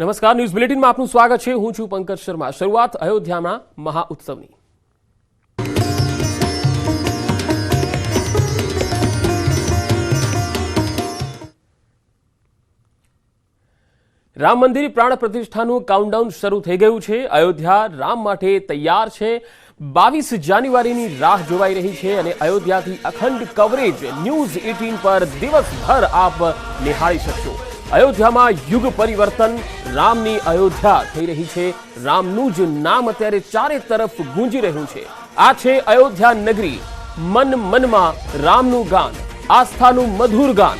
નમસ્કાર, ન્યૂઝ બુલેટિનમાં આપનું સ્વાગત છે. હું છું પંકજ શર્મા. શરૂઆત અયોધ્યાના મહાઉત્સવની રામ મંદિર પ્રાણ પ્રતિષ્ઠાનું કાઉન્ટડાઉન શરૂ થઈ ગયું છે. અયોધ્યા રામ માટે તૈયાર છે. બાવીસ જાન્યુઆરીની રાહ જોવાઈ રહી છે અને અયોધ્યાથી અખંડ કવરેજ ન્યૂઝ એટીન પર દિવસભર આપ નિહાળી શકશો. અયોધ્યામાં યુગ પરિવર્તન રામની અયોધ્યા થઈ રહી છે. રામનું જ નામ અત્યારે ચારે તરફ ગુંજી રહ્યું છે. આ છે અયોધ્યા નગરી. મન મનમાં રામનું ગાન, આસ્થાનું મધુર ગાન.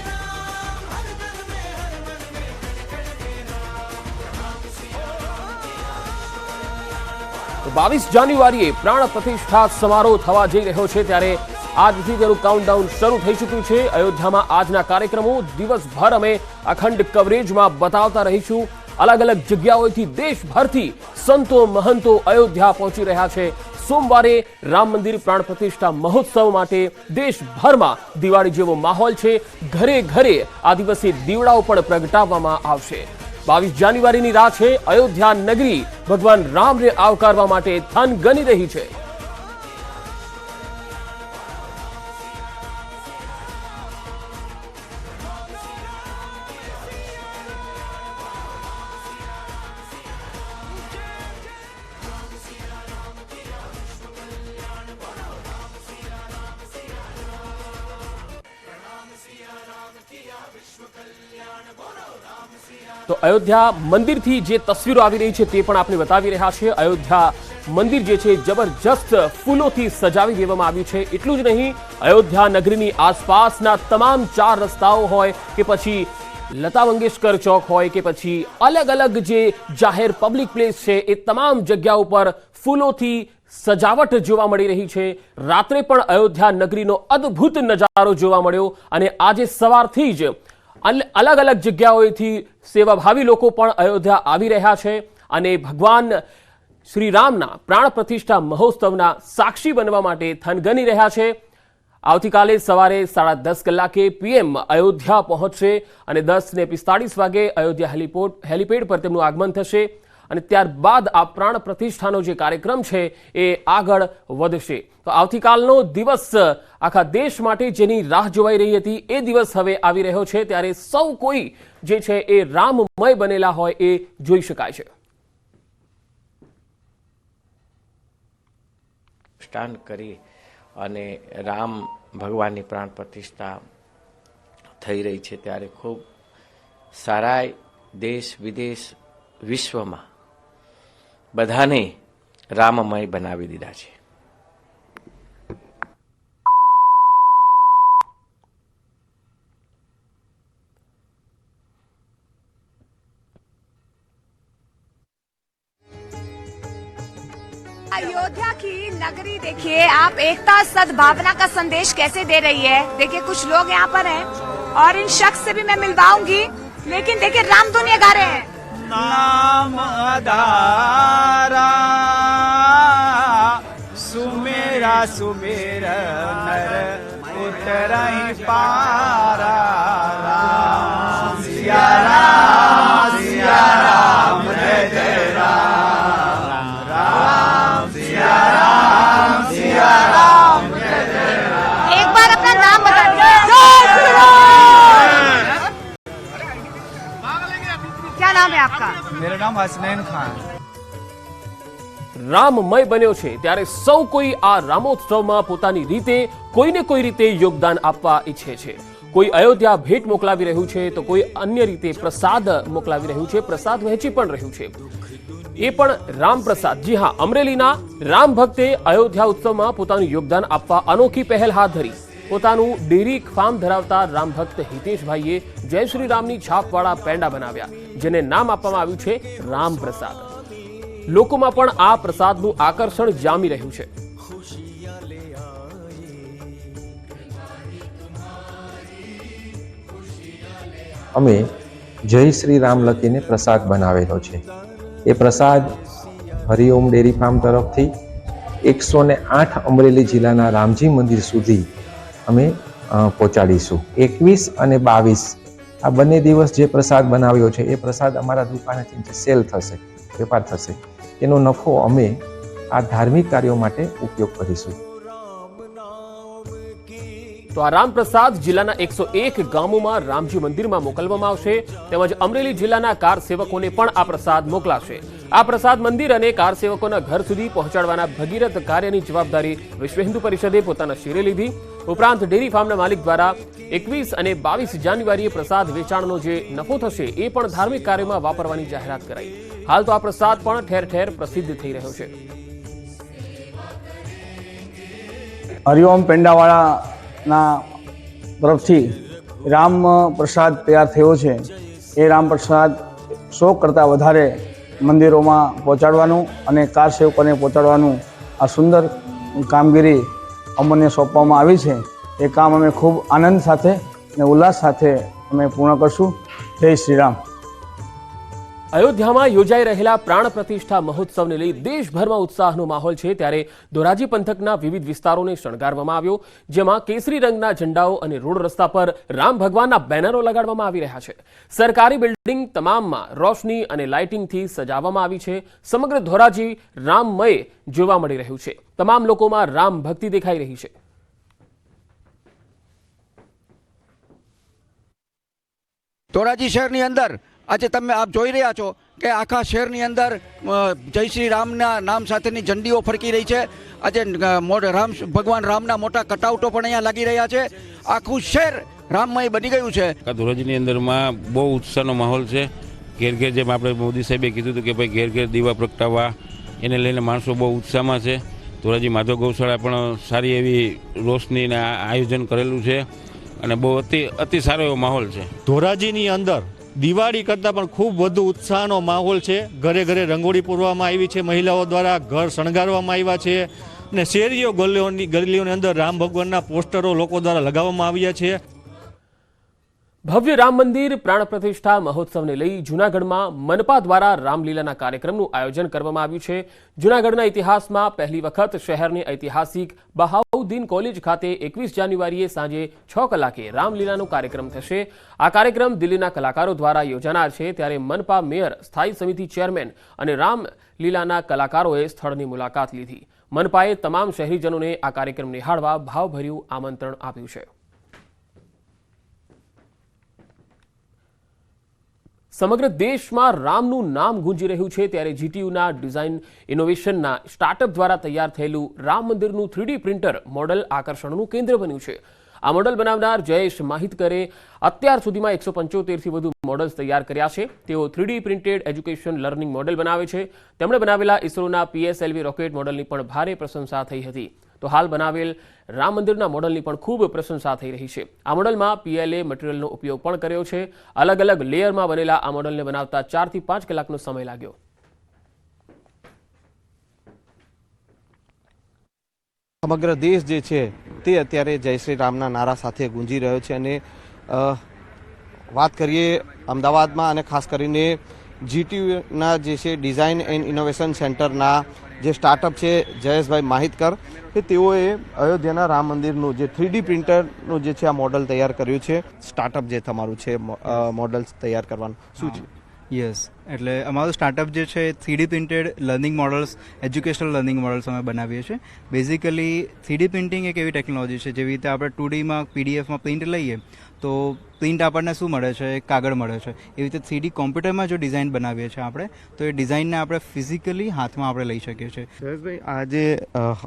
બાવીસ જાન્યુઆરીએ પ્રાણ પ્રતિષ્ઠા સમારોહ થવા જઈ રહ્યો છે ત્યારે આજથી તેનું કાઉન્ટડાઉન શરૂ થઈ ચૂક્યું છે. અયોધ્યામાં આજના કાર્યક્રમો દિવસભર અમે અખંડ કવરેજમાં બતાવતા રહીશું. અલગ અલગ જગ્યાઓથી દેશભરથી સંતો, મહંતો અયોધ્યા પહોંચી રહ્યા છે. સોમવારે રામ મંદિર પ્રાણ પ્રતિષ્ઠા મહોત્સવ માટે દેશભરમાં દિવાળી જેવો માહોલ છે. ઘરે ઘરે આ દિવસે દીવડાઓ પણ પ્રગટાવવામાં આવશે. બાવીસ જાન્યુઆરીની રાહ છે. અયોધ્યા નગરી ભગવાન રામને આવકારવા માટે થન ગની રહી છે. તો અયોધ્યા મંદિરથી જે તસવીરો આવી રહી છે તે પણ આપણે બતાવી રહ્યા છે. અયોધ્યા મંદિર જે છે જબરજસ્ત ફૂલોથી સજાવી દેવામાં આવ્યું છે. એટલું જ નહીં, અયોધ્યા નગરીની આસપાસના તમામ ચાર રસ્તાઓ હોય કે પછી લતા મંગેશકર ચોક હોય કે પછી અલગ અલગ જે જાહેર પબ્લિક પ્લેસ છે એ તમામ જગ્યા ઉપર ફૂલોથી સજાવટ જોવા મળી રહી છે. રાત્રે પણ અયોધ્યા નગરીનો અદ્ભુત નજારો જોવા મળ્યો અને આજે સવારથી જ અલગ અલગ જગ્યાઓએથી સેવાભાવી લોકો પણ અયોધ્યા આવી રહ્યા છે અને ભગવાન શ્રીરામના પ્રાણ પ્રતિષ્ઠા મહોત્સવના સાક્ષી બનવા માટે થનગની રહ્યા છે. આવતીકાલે સવારે સાડા દસ કલાકે પીએમ અયોધ્યા પહોંચશે અને દસ ને પિસ્તાળીસ વાગે અયોધ્યા હેલિપોર્ટ, હેલિપેડ પર તેમનું આગમન થશે. અને ત્યારબાદ આ પ્રાણ પ્રતિષ્ઠાનો જે કાર્યક્રમ છે એ આગળ વધશે. તો આવતીકાલનો દિવસ આખા દેશ માટે જેની રાહ જોવાઈ રહી હતી, એ દિવસ હવે આવી રહ્યો છે. ત્યારે સૌ કોઈ જે છે એ રામમય બનેલા હોય એ જોઈ શકાય છે. સ્ટાન્ડ કરી અને રામ ભગવાનની પ્રાણ પ્રતિષ્ઠા થઈ રહી છે. ત્યારે ખૂબ સારાય દેશ વિદેશ વિશ્વમાં બધાને રામમય બનાવી દીધા છે अयोध्या की नगरी देखिए आप एकता सद्भावना का संदेश कैसे दे रही है देखिए कुछ लोग यहाँ पर हैं और इन शख्स से भी मैं मिलवाऊंगी लेकिन देखिए राम दुनिया गा रहे हैं નામ અધારા સુમેરા સુમેર નર ઉતરાઈ પારા રામ સિયા રામ સિયા રામ જય જય રામ રામ સિયા રામ સિયા રામ नाम है आपका मेरा नाम हसनैन खान રામમય બન્યો છે ત્યારે સૌ કોઈ આ રામોત્સવમાં પોતાની રીતે કોઈને કોઈ રીતે યોગદાન આપવા ઈચ્છે છે કોઈ અયોધ્યા ભેટ મોકલાવી રહ્યું છે તો કોઈ અન્ય રીતે પ્રસાદ મોકલાવી રહ્યું છે પ્રસાદ વહેંચી પણ રહ્યું છે એ પણ રામ પ્રસાદ જી હા અમરેલીના રામ ભક્તે અયોધ્યા ઉત્સવમાં પોતાનું યોગદાન આપવા અનોખી પહેલ હાથ ધરી પોતાનું ડેરી ફાર્મ ધરાવતા રામભક્ત હિતેશભાઈએ જય શ્રી રામની છાપવાળા પેંડા બનાવ્યા, જેને નામ આપવામાં આવ્યું છે રામ પ્રસાદ લોકોમાં પણ આ પ્રસાદનું આકર્ષણ જામી રહ્યું છે. અમે જય શ્રી રામ લખીને પ્રસાદ બનાવેલો છે. એ પ્રસાદ હરિઓમ ડેરી ફાર્મ તરફથી એકસો ને આઠ અમરેલી જિલ્લાના રામજી મંદિર સુધી અમે પહોંચાડીશું. એકવીસ અને બાવીસ. આ બંને દિવસ જે પ્રસાદ બનાવ્યો છે, એ પ્રસાદ અમારા દુકાનેથી સેલ થશે, વેપાર થશે. એનો નફો અમે આ ધાર્મિક કાર્યો માટે ઉપયોગ કરીશું. તો આ રામપ્રસાદ જિલ્લાના એકસો એક ગામોમાં રામજી મંદિરમાં મોકલવામાં આવશે. તેમજ અમરેલી જિલ્લાના કાર સેવકોને પણ આ પ્રસાદ મોકલાશે. આ પ્રસાદ મંદિર અને કાર સેવકોના ઘર સુધી પહોંચાડવાના ભગીરથ કાર્યની જવાબદારી વિશ્વ હિન્દુ પરિષદે પોતાના શિરે લીધી. ઉપરાંત ડેરી ફાર્મના માલિક દ્વારા એકવીસ અને બાવીસ જાન્યુઆરીએ પ્રસાદ વેચાણનો જે નફો થશે એ પણ ધાર્મિક કાર્યોમાં વાપરવાની જાહેરાત કરાઈ. હાલ તો આ પ્રસાદ પણ ઠેર ઠેર પ્રસિદ્ધ થઈ રહ્યો છે. હરિઓમ પેંડાવાળાના તરફથી રામ પ્રસાદ તૈયાર થયો છે. એ રામ પ્રસાદ સો કરતાં વધારે મંદિરોમાં પહોંચાડવાનું અને કાર સેવકોને પહોંચાડવાનું આ સુંદર કામગીરી અમને સોંપવામાં આવી છે. એ કામ અમે ખૂબ આનંદ સાથે અને ઉલ્લાસ સાથે અમે પૂર્ણ કરશું. જય શ્રી રામ. અયોધ્યામાં યોજાઈ રહેલા પ્રાણ પ્રતિષ્ઠા મહોત્સવને લઈ દેશભરમાં ઉત્સાહનો માહોલ છે ત્યારે ધોરાજી પંથકના વિવિધ વિસ્તારોને શણગારવામાં આવ્યો, જેમાં કેસરી રંગના ઝંડાઓ અને રોડ રસ્તા પર રામ ભગવાનના બેનરો લગાડવામાં આવી રહ્યા છે. સરકારી બિલ્ડિંગ તમામમાં રોશની અને લાઇટિંગથી સજાવવામાં આવી છે. સમગ્ર ધોરાજી રામમય જોવા મળી રહ્યું છે. તમામ લોકોમાં રામ ભક્તિ દેખાઈ રહી છે. ધોરાજી શહેરની અંદર આજે તમે આપ જોઈ રહ્યા છો કે આખા શહેરની અંદર જય શ્રી રામના નામ સાથેની ઝંડીઓ ફરકી રહી છે. આજે રામ ભગવાન રામના મોટા કટઆઉટો પણ અહીંયા લાગી રહ્યા છે. આખું શહેર રામમય બની ગયું છે. ધોરાજીની અંદરમાં બહુ ઉત્સાહનો માહોલ છે. ઘેર ઘેર જેમ આપણે મોદી સાહેબે કીધું હતું કે ભાઈ ઘેર ઘેર દીવા પ્રગટાવવા એને લઈને માણસો બહુ ઉત્સાહમાં છે. ધોરાજી માધવ ગૌશાળા પણ સારી એવી રોશનીને આ- આયોજન કરેલું છે. અને બહુ અતિ અતિ સારો એવો માહોલ છે. ધોરાજીની અંદર દિવાળી કરતાં પણ ખૂબ વધુ ઉત્સાહનો માહોલ છે. ઘરે ઘરે રંગોળી પૂરવામાં આવી છે. મહિલાઓ દ્વારા ઘર શણગારવામાં આવ્યા છે. અને શેરીઓ, ગલીઓની ગલીઓની અંદર રામ ભગવાનના પોસ્ટરો લોકો દ્વારા લગાવવામાં આવ્યા છે. ભવ્ય રામ મંદિર, પ્રાણ પ્રતિષ્ઠા મહોત્સવને લઈ જૂનાગઢમાં મનપા દ્વારા રામલીલાના કાર્યક્રમનું આયોજન કરવામાં આવ્યું છે. જૂનાગઢના ઇતિહાસમાં પહેલી વખત શહેરની ઐતિહાસિક બહાઉદ્દીન કોલેજ ખાતે એકવીસ જાન્યુઆરીએ સાંજે છ કલાકે રામલીલાનો કાર્યક્રમ થશે. આ કાર્યક્રમ દિલ્હીના કલાકારો દ્વારા યોજાનાર છે. ત્યારે મનપા મેયર, સ્થાયી સમિતિ ચેરમેન અને રામલીલાના કલાકારોએ સ્થળની મુલાકાત લીધી. મનપાએ તમામ શહેરીજનોને આ કાર્યક્રમ નિહાળવા ભાવભર્યું આમંત્રણ આપ્યું છે. સમગ્ર દેશમાં રામનું નામ ગુંજી રહ્યું છે ત્યારે જીટીયુના ડિઝાઇન ઇનોવેશનના સ્ટાર્ટઅપ દ્વારા તૈયાર થયેલું રામ મંદિરનું થ્રીડી પ્રિન્ટર મોડલ આકર્ષણનું કેન્દ્ર બન્યું છે. આ મોડલ બનાવનાર જયેશ માહિતકરે અત્યાર સુધીમાં એકસો પંચોતેરથી વધુ મોડલ્સ તૈયાર કર્યા છે. તેઓ three D printed education learning model બનાવે છે. તેમણે બનાવેલા ઇસરોના પીએસએલવી રોકેટ મોડલની પણ ભારે પ્રશંસા થઈ હતી. તો હાલ બનાવેલ રામ મંદિરના મોડલની પણ ખૂબ પ્રશંસા થઈ રહી છે. આ મોડલમાં પીએલએ મટીરિયલનો ઉપયોગ પણ કર્યો છે. અલગ અલગ લેયરમાં બનેલા આ મોડલને બનાવતા ચારથી પાંચ કલાકનો સમય લાગ્યો. સમગ્ર દેશ જે છે તે અત્યારે જય શ્રી રામના નારા સાથે ગુંજી રહ્યો છે અને વાત કરીએ અમદાવાદમાં અને ખાસ કરીને જીટીયુના જે છે ડિઝાઇન એન્ડ ઇનોવેશન સેન્ટરના જે સ્ટાર્ટઅપ છે જયેશભાઈ માહિતકર, કે તેઓએ અયોધ્યાના રામ મંદિરનું જે થ્રીડી પ્રિન્ટરનું જે છે આ મોડલ તૈયાર કર્યું છે. સ્ટાર્ટઅપ જે તમારું છે મોડલ્સ તૈયાર કરવાનું. શું છે? યસ એટલે અમારું સ્ટાર્ટઅપ જે છે three D printed learning models educational learning models અમે બનાવીએ છીએ. બેઝિકલી થ્રીડી પ્રિન્ટિંગ એક એવી ટેકનોલોજી છે, જેવી રીતે આપણે ટુ પીડીએફમાં પ્રિન્ટ લઈએ, તો પ્રિન્ટ આપણને શું મળે છે? કાગળ મળે છે. એવી રીતે થ્રીડી કોમ્પ્યુટરમાં જો ડિઝાઇન બનાવીએ છીએ આપણે, તો એ ડિઝાઇનને આપણે ફિઝિકલી હાથમાં આપણે લઈ શકીએ છીએ. સરેશભાઈ આજે જે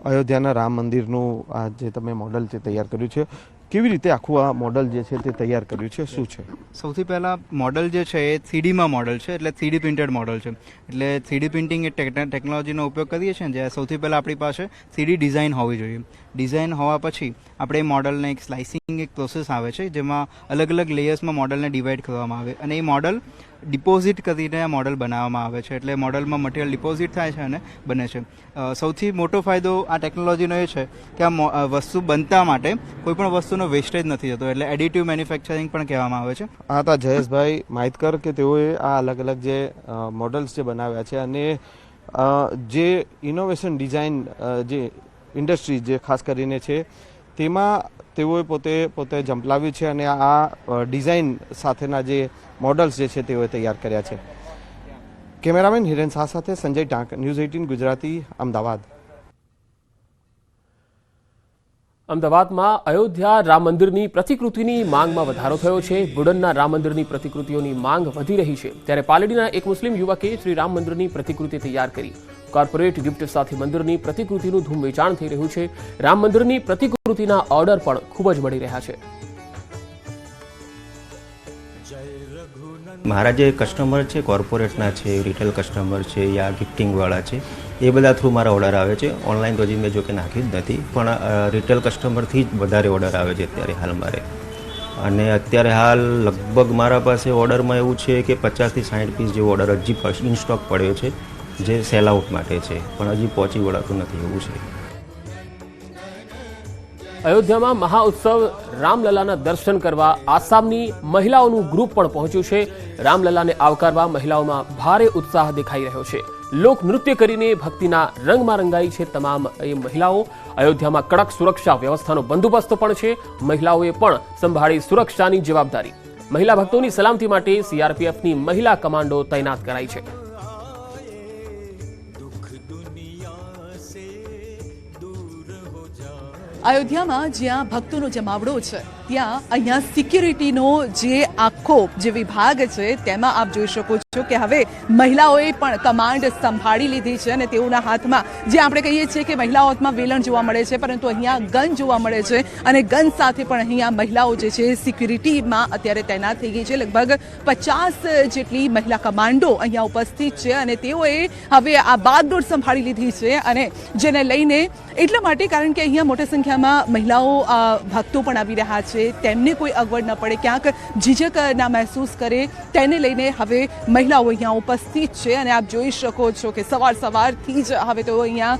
અયોધ્યાના રામ મંદિરનું આ જે તમે મોડલ છે, તૈયાર કર્યું છે કેવી રીતે આખું આ મોડલ જે છે તે તૈયાર કર્યું છે? શું છે? સૌથી પહેલાં મોડલ જે છે એ થ્રીડીમાં મોડલ છે, એટલે થ્રીડી પ્રિન્ટેડ મોડલ છે. એટલે થ્રીડી પ્રિન્ટિંગ એ ટેક- ટેકનોલોજીનો ઉપયોગ કરીએ છીએ જ્યાં સૌથી પહેલાં આપણી પાસે થ્રીડી ડિઝાઇન હોવી જોઈએ. ડિઝાઇન હોવા પછી આપણે એ મોડલને એક સ્લાઇસિંગ એક પ્રોસેસ આવે છે, જેમાં અલગ અલગ લેયર્સમાં મોડલને ડિવાઈડ કરવામાં આવે. અને એ મોડલ ડિપોઝિટ કરીને આ મોડલ બનાવવામાં આવે છે એટલે મોડલમાં મટીરિયલ ડિપોઝિટ થાય છે અને બને છે. સૌથી મોટો ફાયદો આ ટેકનોલોજીનો એ છે કે આ વસ્તુ બનતા માટે કોઈપણ વસ્તુનો વેસ્ટેજ નથી થતો એટલે એડિટિવ મેન્યુફેક્ચરિંગ પણ કહેવામાં આવે છે. આ હતા જયેશભાઈ માહિતકર કે તેઓએ આ અલગ અલગ જે મોડલ્સ જે બનાવ્યા છે અને જે ઇનોવેશન ડિઝાઇન જે ઇન્ડસ્ટ્રી જે ખાસ કરીને છે, તેમાં તેઓએ પોતે પોતે ઝંપલાવ્યું છે અને આ ડિઝાઇન સાથેના જે મોડલ્સ જે છે તેઓએ તૈયાર કર્યા છે. કેમેરામેન હિરેન શાહ સાથે સંજય ટાંક, ન્યૂઝ એઇટીન ગુજરાતી, અમદાવાદ. અમદાવાદમાં અયોધ્યા રામ મંદિરની પ્રતિકૃતિની માંગમાં વધારો થયો છે. બુડનના રામ મંદિરની પ્રતિકૃતિઓની માંગ વધી રહી છે. ત્યારે પાલડીના એક મુસ્લિમ યુવકે શ્રી રામ મંદિરની પ્રતિકૃતિ તૈયાર કરી. કોર્પોરેટ ગિફ્ટ સાથે મંદિરની પ્રતિકૃતિનું ધૂમ વેચાણ થઈ રહ્યું છે. રામ મંદિરની પ્રતિકૃતિના ઓર્ડર પણ ખૂબ જ મળી રહ્યા છે. મારા જે કસ્ટમર છે, કોર્પોરેટના છે રિટેલ કસ્ટમર છે, યા ગિફ્ટિંગવાળા છે એ બધા થ્રુ મારા ઓર્ડર આવે છે. ઓનલાઈન તો હજી મેં જો કે નાખ્યું જ નથી. પણ રિટેલ કસ્ટમરથી જ વધારે ઓર્ડર આવે છે અત્યારે હાલ મારે. અને અત્યારે હાલ લગભગ મારા પાસે ઓર્ડરમાં એવું છે કે પચાસથી સાઠ પીસ જેવો ઓર્ડર હજી ઇન સ્ટોક પડ્યો છે, જે સેલ આઉટ માટે છે. પણ હજી પહોંચી વળાતું નથી એવું છે. અયોધ્યામાં મહાઉત્સવ રામલલાના દર્શન કરવા આસામની મહિલાઓનું ગ્રુપ પણ પહોંચ્યું છે. રામલલાને આવકારવા મહિલાઓમાં ભારે ઉત્સાહ દેખાઈ રહ્યો છે. લોક નૃત્ય કરીને ભક્તિના રંગમાં રંગાઈ છે તમામ એ મહિલાઓ. અયોધ્યામાં કડક સુરક્ષા વ્યવસ્થાનો બંદોબસ્ત પણ છે. મહિલાઓએ પણ સંભાળી સુરક્ષાની જવાબદારી. મહિલા ભક્તોની સલામતી માટે સીઆરપીએફની મહિલા કમાન્ડો તૈનાત કરાઈ છે. અયોધ્યામાં જ્યાં ભક્તોનો જમાવડો છે ત્યાં અહીંયા સિક્યુરિટીનો જે આખો જે વિભાગ છે, તેમાં આપ જોઈ શકો છો કે હવે મહિલાઓએ પણ કમાન્ડ સંભાળી લીધી છે અને તેઓના હાથમાં જે આપણે કહીએ છીએ કે મહિલાઓ હાથમાં વેલણ જોવા મળે છે, પરંતુ અહીંયા ગન જોવા મળે છે અને ગન સાથે પણ અહીંયા મહિલાઓ જે છે સિક્યુરિટીમાં અત્યારે તૈનાત થઈ ગઈ છે. લગભગ પચાસ જેટલી મહિલા કમાન્ડો અહીંયા ઉપસ્થિત છે અને તેઓએ હવે આ બાગડોર સંભાળી લીધી છે અને જેને લઈને એટલા માટે કારણ કે અહીંયા મોટી સંખ્યામાં મહિલાઓ ભક્તો પણ આવી રહ્યા છે. તેમને કોઈ અગવડ ન પડે. ક્યાંક ઝીઝક ના મહેસૂસ કરે, તેને લઈને હવે મહિલાઓ અહીંયા ઉપસ્થિત છે અને આપ જોઈ શકો છો કે સવાર સવારથી જ હવે તો અહીંયા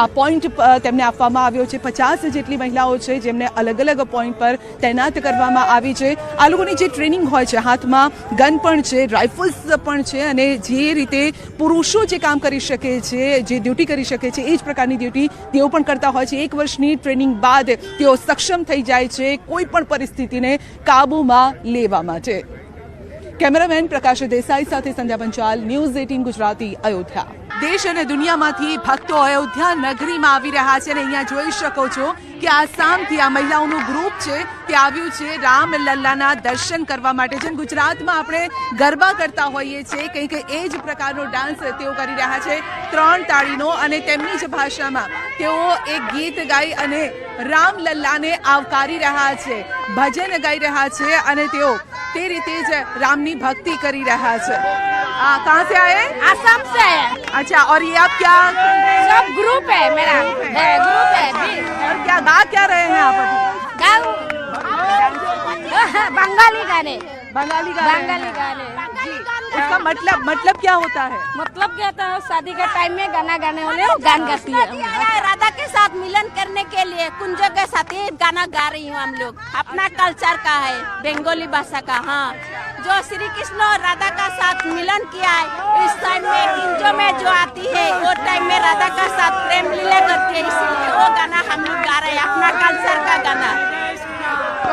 આ પોઈન્ટ તેમને આપવામાં આવ્યો છે. પચાસ જેટલી મહિલાઓ છે જેમને અલગ અલગ પોઈન્ટ પર તૈનાત કરવામાં આવી છે. આ લોકોની જે ટ્રેનિંગ હોય છે, હાથમાં ગન પણ છે રાઇફલ્સ પણ છે અને જે રીતે પુરુષો જે કામ કરી શકે છે, જે ડ્યુટી કરી શકે છે, એ જ પ્રકારની ડ્યુટી તેઓ પણ કરતા હોય છે. એક વર્ષની ટ્રેનિંગ બાદ તેઓ સક્ષમ થઈ જાય છે. કોઈ પણ પરિસ્થિતિને કાબૂમાં લેવા માટે. કેમેરામેન પ્રકાશ દેસાઈ સાથે સંધ્યા પંચાલ, ન્યૂઝ એટીન ગુજરાતી, અયોધ્યા. દેશ અને દુનિયામાંથી ભક્તો અયોધ્યા નગરીમાં આવી રહ્યા છે અને અહીંયા જોઈ શકો છો કે આસામથી આ મહિલાઓનું ગ્રુપ છે, તે આવ્યું છે રામ લલ્લાના દર્શન કરવા માટે. છે ગુજરાતમાં આપણે ગરબા કરતા હોઈએ છીએ, કંઈક એ જ પ્રકારનો ડાન્સ તેઓ કરી રહ્યા છે. ત્રણ તાળીનો અને તેમની જ ભાષામાં તેઓ એક ગીત ગાઈ અને રામ લલ્લાને આવકારી રહ્યા છે, ભજન ગાઈ રહ્યા છે અને તેઓ તે રીતે જ રામની ભક્તિ કરી રહ્યા છે. आ, कहाँ से आए आसाम से है अच्छा और ये आप क्या सब ग्रुप है मेरा है ग्रुप है भी और क्या गा क्या रहे हैं आप अभी गाँव बंगाली गाने बंगाली गा रहे बंगाली हैं गाने जी उसका मतलब मतलब क्या होता है? मतलब क्या होता है? शादी के टाइम में गाना गाने वाले गान गाती है राधा के साथ मिलन करने के लिए कुंजों के साथ ही गाना गा रही हूँ हम लोग। अपना कल्चर का है बंगाली भाषा का हाँ। जो श्री कृष्ण और राधा का साथ मिलन किया है इस टाइम में कुंजों में जो आती है वो टाइम में राधा का साथ प्रेम लीला करती है इसीलिए वो गाना हम लोग गा रहे हैं अपना कल्चर का गाना।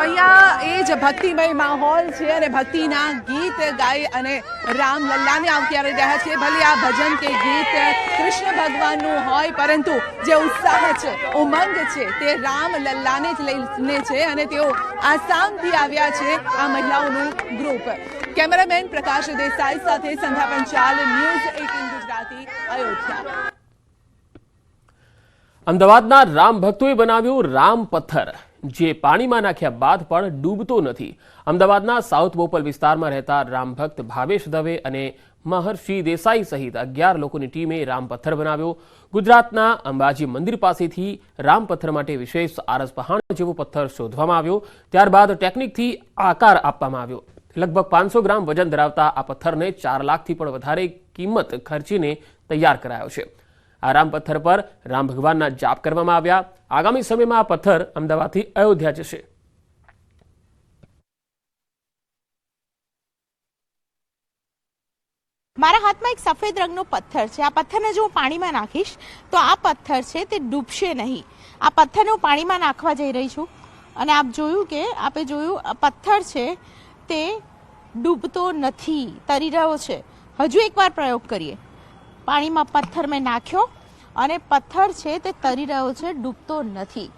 અહીંયા એ જ ભક્તિમય માહોલ છે અને ભક્તિના ગીત ગાઈ અને રામ લલ્લાને આવકારી રહ્યા છે ભલે આ ભજન કે ગીત કૃષ્ણ ભગવાનનું હોય, પરંતુ જે ઉત્સાહ છે, ઉમંગ છે, તે રામલલ્લાને જ લઈને છે અને તેઓ આસામથી આવ્યા છે આ મહિલાઓનું ગ્રુપ. કેમેરામેન પ્રકાશ દેસાઈ સાથે સંધ્યા પંચાલ, ન્યૂઝ એટીન ગુજરાતી, અયોધ્યા. અમદાવાદના રામ ભક્તોએ બનાવ્યું રામ પથ્થર. જે પાણીમાં નાખ્યા બાદ પણ ડૂબતો નથી. અમદાવાદના સાઉથ બોપલ વિસ્તારમાં રહેતા રામ ભક્ત ભાવેશ દવે અને મહર્ષિ દેસાઈ સહિત અગિયાર લોકોની ટીમે રામ પથ્થર બનાવ્યો. ગુજરાતના અંબાજી મંદિર પાસેથી રામ પથ્થર માટે વિશેષ આરસ પહાણ જેવો પથ્થર શોધવામાં આવ્યો. ત્યારબાદ ટેકનિકથી આકાર આપવામાં આવ્યો. લગભગ પાંચસો ગ્રામ વજન ધરાવતા આ પથ્થરને ચાર લાખથી પણ વધારે કિંમત ખર્ચીને તૈયાર કરાયો છે. આ રામ પથ્થર પર રામ ભગવાનના જાપ કરવામાં આવ્યા. આગામી સમયમાં આ પથ્થર અમદાવાદથી અયોધ્યા જશે. મારા હાથમાં એક સફેદ રંગનો પથ્થર છે. આ પથ્થરને જો હું પાણીમાં નાખીશ, તો આ પથ્થર છે તે ડૂબશે નહીં. આ પથ્થરને હું પાણીમાં નાખવા જઈ રહી છું. અને આપ જોયું કે, આપે જોયું, આ પથ્થર છે તે ડૂબતો નથી, તરી રહ્યો છે. હજુ એકવાર પ્રયોગ કરીએ. પાણીમાં પથ્થર મેં નાખ્યો અને પથ્થર છે તે તરી રહ્યો છે, ડૂબતો નથી.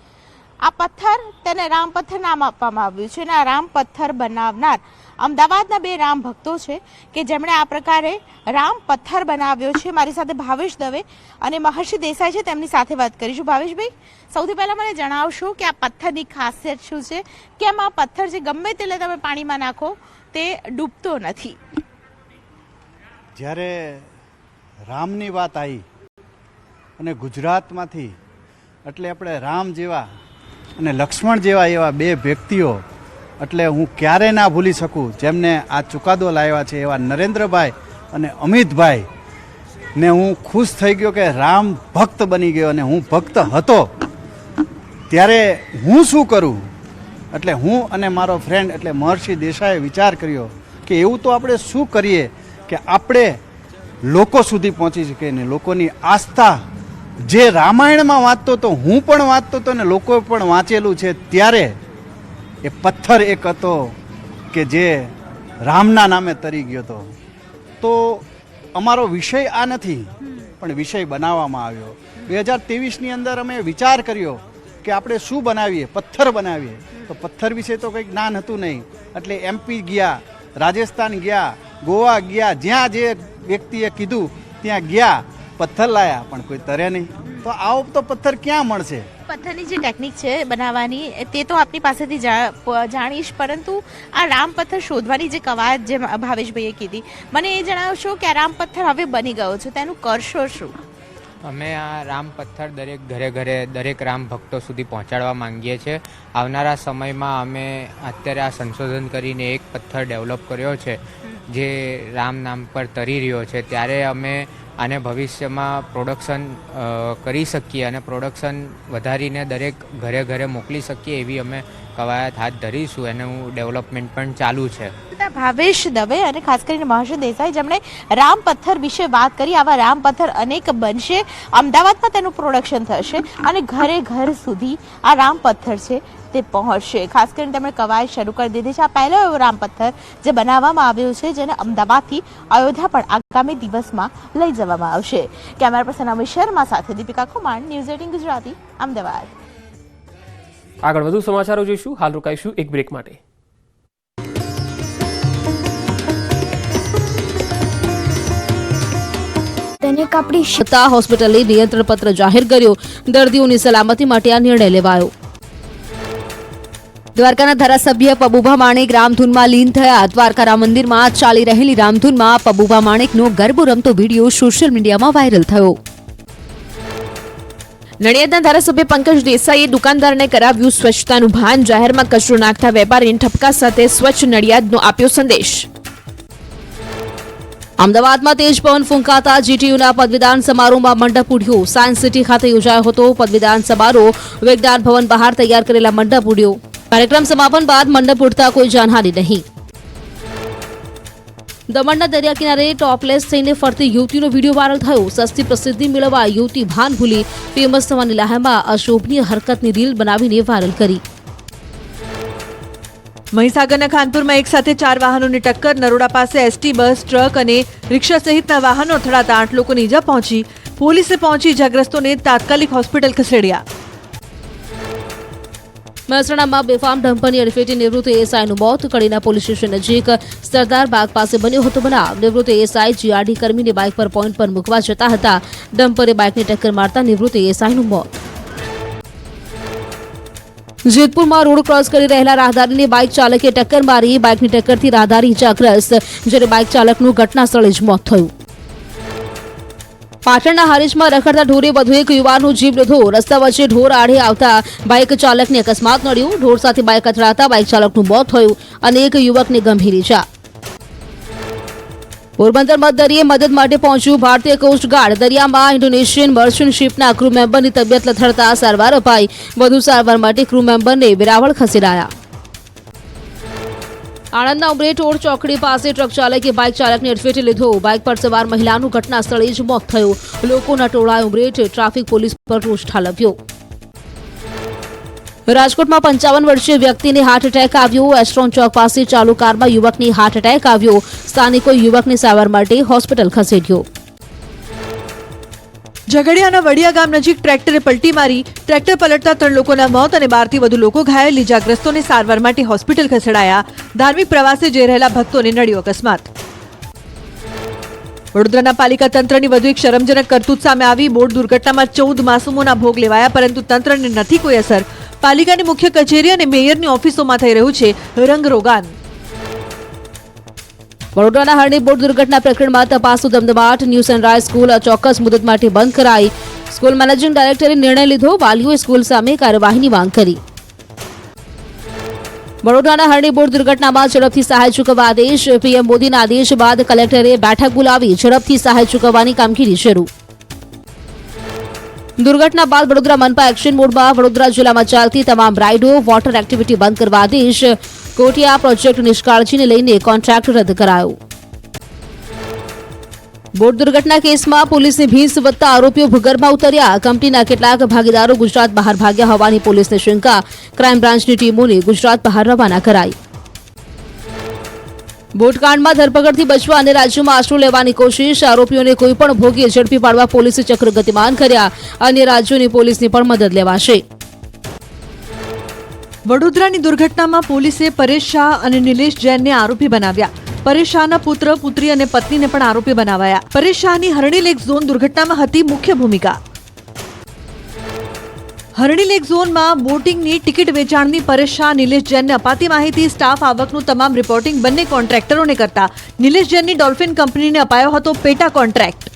આ પથ્થર તેને રામ પથ્થર નામ આપવામાં આવ્યું છે અને આ રામ પથ્થર બનાવનાર અમદાવાદના બે રામ ભક્તો છે કે જેમણે આ પ્રકારે રામ પથ્થર બનાવ્યો છે. મારી સાથે ભાવેશ દવે અને મહર્ષિ દેસાઈ છે, તેમની સાથે વાત કરીશું. ભાવેશભાઈ, સૌથી પહેલાં મને જણાવશો કે આ પથ્થરની ખાસિયત શું છે? કેમ આ પથ્થર જે ગમે તેટલે તમે પાણીમાં નાખો તે ડૂબતો નથી. જ્યારે રામની વાત આવી અને ગુજરાતમાંથી, એટલે આપણે રામ જેવા અને લક્ષ્મણ જેવા એવા બે વ્યક્તિઓ, એટલે હું ક્યારે ના ભૂલી શકું, જેમને આ ચુકાદો લાવ્યા છે એવા નરેન્દ્રભાઈ અને અમિતભાઈ. ને હું ખુશ થઈ ગયો કે રામ ભક્ત બની ગયો અને હું ભક્ત હતો. ત્યારે હું શું કરું? એટલે હું અને મારો ફ્રેન્ડ એટલે મહર્ષિ દેસાઈએ વિચાર કર્યો કે એવું તો આપણે શું કરીએ કે આપણે લોકો સુધી પહોંચી શકે ને લોકોની આસ્થા. જે રામાયણમાં વાંચતો તો હું પણ વાંચતો હતો ને લોકોએ પણ વાંચેલું છે, ત્યારે એ પથ્થર એક હતો કે જે રામના નામે તરી ગયો હતો. તો અમારો વિષય આ નથી, પણ વિષય બનાવવામાં આવ્યો. બે હજાર ત્રેવીસની અંદર અમે વિચાર કર્યો કે આપણે શું બનાવીએ, પથ્થર બનાવીએ. તો પથ્થર વિશે તો કંઈ જ્ઞાન હતું નહીં. એટલે એમપી ગયા, રાજસ્થાન ગયા, ગોવા ગયા, જ્યાં જે વ્યક્તિએ કીધું ત્યાં ગયા પથ્થર લાયા પણ કોઈ તરે નહીં. તો આવો તો પથ્થર ક્યાં મળશે? પથ્થરની જે ટેકનિક છે બનાવવાની તે તો આપની પાસેથી જાણીશ પરંતુ આ રામ પથ્થર શોધવાની જે કવાયત જે ભાવેશભાઈએ કીધી મને એ જણાવશો કે આ રામ પથ્થર હવે બની ગયો છે તેનું કરશો શું? અમે આ રામ પથ્થર દરેક ઘરે ઘરે દરેક રામ ભક્તો સુધી પહોંચાડવા માંગીએ છીએ. આવનારા સમયમાં અમે અત્યારે આ સંશોધન કરીને એક પથ્થર ડેવલપ કર્યો છે. જે રામ નામ પર તરી રહ્યો છે, ત્યારે અમે આને ભવિષ્યમાં પ્રોડક્શન કરી શકીએ અને પ્રોડક્શન વધારીને દરેક ઘરે ઘરે મોકલી શકીએ એવી અમે કવાયત હાથ ધરીશું, એનું ડેવલપમેન્ટ પણ ચાલુ છે. ભાવેશ દવે અને ખાસ કરીને મહર્ષિ દેસાઈ, જેમણે રામ પથ્થર વિશે વાત કરી, આવા રામ પથ્થર અનેક બનશે. અમદાવાદમાં તેનું પ્રોડક્શન થશે અને ઘરે ઘર સુધી આ રામ પથ્થર છે તે પહોંચશે. ખાસ કરીને તેમણે કવાયત શરૂ કરી દીધી છે. આ પહેલો એવો રામ પથ્થર જે બનાવવામાં આવ્યો છે, જેને અમદાવાદથી અયોધ્યા પણ આગામી દિવસમાં લઈ જવામાં આવશે. કેમેરા પર્સન અમિત શર્મા સાથે દીપિકા કુમાર ન્યૂઝ એટીન ગુજરાતી, અમદાવાદ. આગળ વધુ સમાચારો જોઈશું. હાલ રોકાઈશું એક બ્રેક માટે. તેને કાપડી સત્તા હોસ્પિટલે નિયંત્રણ પત્ર જાહેર કર્યો. દર્દીઓની સલામતી માટે આ નિર્ણય લેવાયો. દ્વારકાના ધારાસભ્ય પબુભા માણેક રામધૂનમાં લીન થયા. દ્વારકા રામ મંદિરમાં ચાલી રહેલી રામધૂનમાં પબુભા માણેકનો ગરબો રમતો વીડિયો સોશિયલ મીડિયામાં વાયરલ થયો. નડિયાદના ધારાસભ્ય પંકજ દેસાઈએ દુકાનદારને કરાવ્યું સ્વચ્છતાનું ભાન. જાહેરમાં કચરો નાખતા વેપારીને ઠપકા સાથે સ્વચ્છ નડિયાદનો આપ્યો સંદેશ. અમદાવાદમાં તેજ પવન ફૂંકાતા જીટીયુના પદવીદાન સમારોહમાં મંડપ ઉડ્યો. સાયન્સ સિટી ખાતે યોજાયો હતો પદવીદાન સમારોહ. વિજ્ઞાન ભવન બહાર તૈયાર કરેલા મંડપ ઉડ્યો. કાર્યક્રમ સમાપન બાદ મંડપ ઉડતા કોઈ જાનહાની નહીં. દમણના દરિયા કિનારે ટોપલેસ થઈને ફરતી યુવતીનો વીડિયો વાયરલ થયો. સસ્તી પ્રસિદ્ધિ મેળવવા યુવતી ભાન ભૂલી ફેમસ થવાની લાહેમાં અશોભનીય હરકતની રીલ બનાવીને વાયરલ કરી. મહીસાગરના ખાનપુરમાં એક સાથે ચાર વાહનોની ટક્કર, નરોડા પાસે એસટી, બસ, ટ્રક અને રિક્ષા સહિતના વાહનો અથડાતા આઠ લોકોને ઈજા પહોંચી. પોલીસે પહોંચી ઇજાગ્રસ્તોને તાત્કાલિક હોસ્પિટલ ખસેડ્યા. મહેસાણામાં બેફામ ડમ્પરની અડફેટે નિવૃત્ત એએસઆઈનું મોત. કડીના પોલીસ સ્ટેશન નજીક સરદાર બાગ પાસે બન્યો હતો બનાવ. નિવૃત્ત એએસઆઈ જીઆરડી કર્મીને બાઇક પર પોઈન્ટ પર મૂકવા જતા હતા. ડમ્પરે બાઇકને ટક્કર મારતા નિવૃત્ત એએસઆઈનું મોત. જેતપુરમાં રોડ ક્રોસ કરી રહેલા રાહદારીને બાઇક ચાલકે ટક્કર મારી. બાઇકની ટક્કરથી રાહદારી ઇજાગ્રસ્ત. જ્યારે બાઇક ચાલકનું ઘટના સ્થળે જ મોત થયું. પાટણના હારીજમાં રખડતા ઢોરે વધુ એક યુવાનનો જીવ લીધો. રસ્તા વચ્ચે ઢોર આડે આવતા બાઇક ચાલકને અકસ્માત નડ્યું. ઢોર સાથે બાઇક અથડાતા બાઇક ચાલકનું મોત થયું અને એક યુવકને ગંભીર ઇજા પોરબંદર દરિયે મદદ માટે પહોંચ્યું ભારતીય કોસ્ટગાર્ડ દરિયામાં ઇન્ડોનેશિયન મર્ચન્ટ શિપના ક્રૂ મેમ્બરની તબિયત લથડતા સારવાર અપાઈ. વધુ સારવાર માટે ક્રૂ મેમ્બરને વેરાવળ ખસેડાયા. આણંદના ઉમરેઠ ઓડ ચોકડી પાસે ટ્રક ચાલકે બાઇક ચાલકને અડફેટે લીધો. બાઇક પર સવાર મહિલાનું ઘટના સ્થળે જ મોત થયું. લોકોના ટોળાએ ઉમરેટ ટ્રાફિક પોલીસ પર રોષ ઠાલવ્યો. રાજકોટમાં પંચાવન વર્ષીય વ્યક્તિને હાર્ટ એટેક આવ્યો. એસ્ટ્રોન ચોક પાસે ચાલુ કારમાં યુવકની હાર્ટ એટેક આવ્યો. સ્થાનિકો યુવકને સારવાર માટે હોસ્પિટલ ખસેડ્યો. ઝઘડિયાના વડિયા ગામ નજીક ટ્રેક્ટરે પલટી મારી. ટ્રેક્ટર પલટતા ત્રણ લોકોના મોત અને બારથી વધુ લોકો ઘાયલ. ઇજાગ્રસ્તોને સારવાર માટે હોસ્પિટલ ખસેડાયા. ધાર્મિક પ્રવાસે જઈ રહેલા ભક્તોને નડ્યો અકસ્માત. વડોદરાના પાલિકા તંત્રની વધુ એક શરમજનક કરતૂત સામે આવી. બોટ દુર્ઘટનામાં ચૌદ માસૂમોના ભોગ લેવાયા, પરંતુ તંત્રને નથી કોઈ અસર. પાલિકાની મુખ્ય કચેરી અને મેયરની ઓફિસોમાં થઈ રહ્યું છે રંગરોગાન. વડોદરાના હરણી દુર્ઘટના પ્રકરણમાં તપાસનો ધમધમાટ ન્યૂ સનરાઇઝ સ્કૂલ અચોક્કસ મુદત માટે બંધ કરાઈ. સ્કૂલ મેનેજિંગ ડાયરેક્ટરે નિર્ણય લીધો, વાલીઓએ સ્કૂલ સામે કાર્યવાહીની માંગ કરી. વડોદરાના હરણી દુર્ઘટનામાં ઝડપથી સહાય ચૂકવવા આદેશ, પીએમ મોદીના આદેશ બાદ કલેક્ટરે બેઠક બોલાવી ઝડપથી સહાય ચૂકવવાની કામગીરી શરૂ. દુર્ઘટના બાદ વડોદરા મનપા એક્શન મોડમાં વડોદરા જિલ્લામાં ચાલતી તમામ રાઇડો વોટર એક્ટિવિટી બંધ કરવા આદેશ કોટિયા પ્રોજેક્ટ નિષ્કાળજીને લઈને કોન્ટ્રાક્ટ રદ કરાયો. બોટ દુર્ઘટના કેસમાં પોલીસની ભીંસ વધતા આરોપીઓ ભૂગર્ભમાં ઉતર્યા. કંપનીના કેટલાક ભાગીદારો ગુજરાત બહાર ભાગ્યા હોવાની પોલીસને શંકા. ક્રાઇમ બ્રાન્ચની ટીમોને ગુજરાત બહાર રવાના કરાઈ. બોટકાંડમાં ધરપકડથી બચવા અને રાજ્યોમાં આશરો લેવાની કોશિશ. આરોપીઓને કોઈ પણ ભોગે ઝડપી પાડવા પોલીસે ચક્ર ગતિમાન કર્યા. અન્ય રાજ્યોની પોલીસની પણ મદદ લેવાશે. વડોદરાની દુર્ઘટનામાં પોલીસે પરેશ શાહ અને નિલેશ જૈનને આરોપી બનાવ્યા. પરેશ શાહના પુત્ર, પુત્રી અને પત્નીને પણ આરોપી બનાવાયા. પરેશ શાહની હરણી લેક ઝોન દુર્ઘટનામાં હતી મુખ્ય ભૂમિકા. હરણી લેક ઝોનમાં બોટિંગની ટિકિટ વેચાણની પરેશ શાહ, નિલેશ જૈનને અપાતી માહિતી સ્ટાફ આવકનું તમામ રિપોર્ટિંગ બંને કોન્ટ્રાક્ટરોને કરતા. નિલેશ જૈનની ડોલ્ફિન કંપનીને અપાયો હતો પેટા કોન્ટ્રાક્ટ.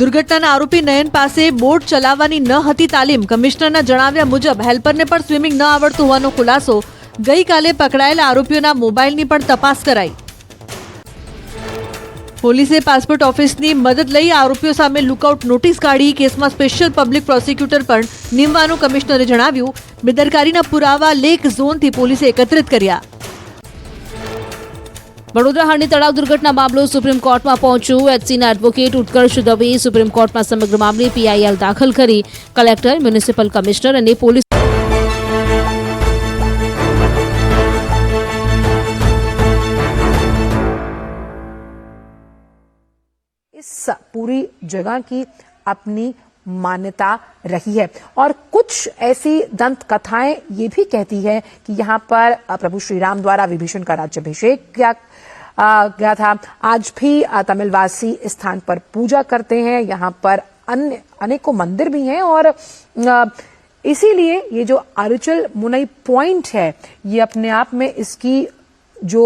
દુર્ઘટનાના આરોપી નયન પાસે બોટ ચલાવવાની ન હતી તાલીમ. કમિશનરના જણાવ્યા મુજબ હેલ્પરને પણ સ્વિમિંગ ન આવડતું હોવાનો ખુલાસો ગઈકાલે પકડાયેલા આરોપીઓના મોબાઈલની પણ તપાસ કરાઈ. પોલીસે પાસપોર્ટ ઓફિસની મદદ લઈ આરોપીઓ સામે લુકઆઉટ નોટિસ કાઢી કેસમાં સ્પેશિયલ પબ્લિક પ્રોસિક્યુટર પણ નિમવાનું કમિશનરે જણાવ્યું. બેદરકારીના પુરાવા લેક ઝોનથી પોલીસે એકત્રિત કર્યા. વડોદરા હરણી તળાવ દુર્ઘટના મામલો સુપ્રીમ કોર્ટમાં પહોંચ્યો એચસીના એડવોકેટ ઉત્કર્ષ દવેએ સુપ્રીમ કોર્ટમાં સમગ્ર મામલે પીઆઈએલ દાખલ કરી કલેક્ટર મ્યુનિસિપલ કમિશનર અને પોલીસ इस पूरी जगह की अपनी मान्यता रही है और कुछ ऐसी दंत कथाएं ये भी कहती है कि यहाँ पर अ, प्रभु श्री राम द्वारा विभीषण का राज्यभिषेक किया अ, गया था। आज भी तमिलवासी स्थान पर पूजा करते हैं। यहाँ पर अन्य अनेकों मंदिर भी हैं और इसीलिए ये जो अरुचल मुनई पॉइंट है ये अपने आप में इसकी जो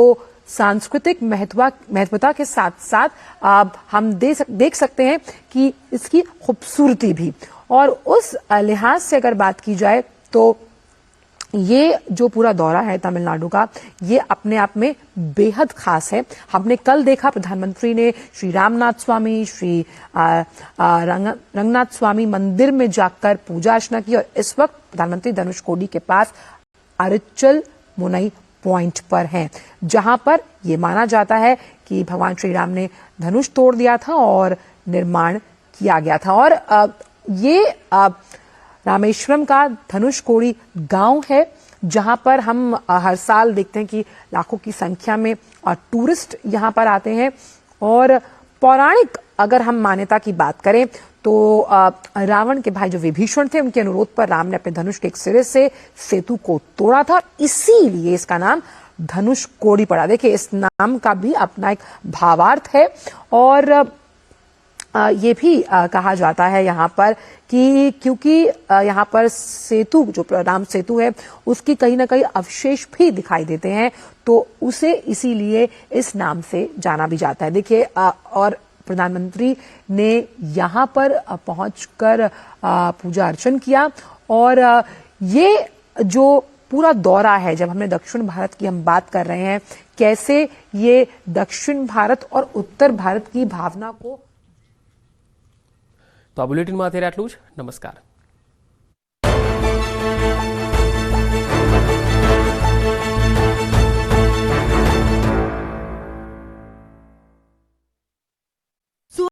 सांस्कृतिक महत्वा महत्वता के साथ साथ आ, हम दे सक, देख सकते हैं कि इसकी खूबसूरती भी। और उस लिहाज से अगर बात की जाए तो ये जो पूरा दौरा है तमिलनाडु का ये अपने आप में बेहद खास है। हमने कल देखा प्रधानमंत्री ने श्री रामनाथ स्वामी श्री आ, आ, रंग, रंगनाथ स्वामी मंदिर में जाकर पूजा अर्चना की और इस वक्त प्रधानमंत्री धनुष कोडी के पास अरिचल मुनई पॉइंट पर हैं जहाँ पर ये माना जाता है कि भगवान श्री राम ने धनुष तोड़ दिया था और निर्माण किया गया था। और अ, ये अ, रामेश्वरम का धनुष कोड़ी गाँव है, जहाँ पर हम हर साल देखते हैं कि लाखों की संख्या में टूरिस्ट यहाँ पर आते हैं। और पौराणिक अगर हम मान्यता की बात करें तो रावण के भाई जो विभीषण थे, उनके अनुरोध पर राम ने अपने धनुष के एक सिरे से सेतु को तोड़ा था। इसीलिए इसका नाम धनुष कोड़ी पड़ा। देखिए, इस नाम का भी अपना एक भावार्थ है। और ये भी कहा जाता है यहाँ पर कि क्योंकि यहाँ पर सेतु, जो राम सेतु है, उसकी कहीं ना कहीं अवशेष भी दिखाई देते हैं तो उसे इसीलिए इस नाम से जाना भी जाता है। देखिए और प्रधानमंत्री ने यहाँ पर पहुंचकर पूजा अर्चन किया और ये जो पूरा दौरा है, जब हमने दक्षिण भारत की हम बात कर रहे हैं, कैसे ये दक्षिण भारत और उत्तर भारत की भावना को તો આ બુલેટિનમાં અત્યારે આટલું જ. નમસ્કાર.